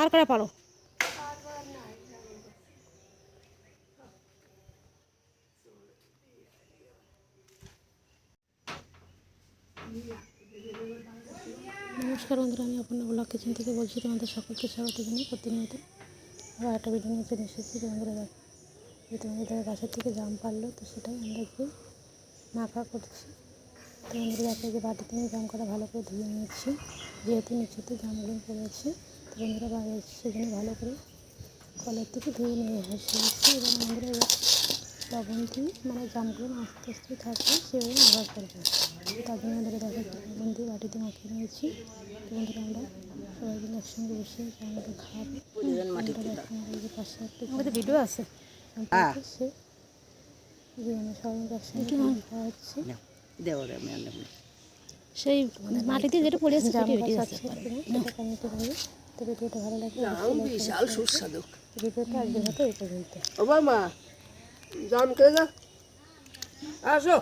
আর করে পারো নমস্কার বন্ধুরা, আমি আপনার ব্লগ কিচেন থেকে বলছি, তোমাদের সকলকে স্বাগত জানাই প্রতিনিয়ত আবার একটা ভিডিও নিয়ে চলে এসেছি। তোমাদের তোমাদের গাছের থেকে জাম পারল, তো সেটাই আমরা গিয়ে মাখা করছি। বন্ধুরা দেখো যে বাটিতে নিয়ে জাম করা ভালো করে ধুয়ে নিয়েছি যেহেতু নিচেতে জামগুলো পড়েছে তো বন্ধুরা বাইরে সেজন্য ভালো করে কলের থেকে ধুয়ে নিয়ে এসেছি এবার বন্ধুরা লবণ দিয়ে মানে জামগুলো আস্তে আস্তে থাকবে সেভাবে ব্যবহার করব। তার জন্য ধরে দেখো লবণ দিয়ে বাটিতে মাখিয়ে নিয়েছি। তো বন্ধুরা আমরা সবাই মিলে একসঙ্গে বসে দেখো আমাদের পাশে একটা ভিডিও আছে। সে যে আমরা সবাই মিলে একসঙ্গে খাওয়া হচ্ছে। দেওয়া রে আমি আনলাম। সেই মাটিতে যেটা পড়ে আছে ভিডিওটা ভালো লাগলে বিশাল সুস্বাদু। ভিডিওটা আজকের মতো এই পর্যন্ত ও বাবা জাম কে যা। আসো।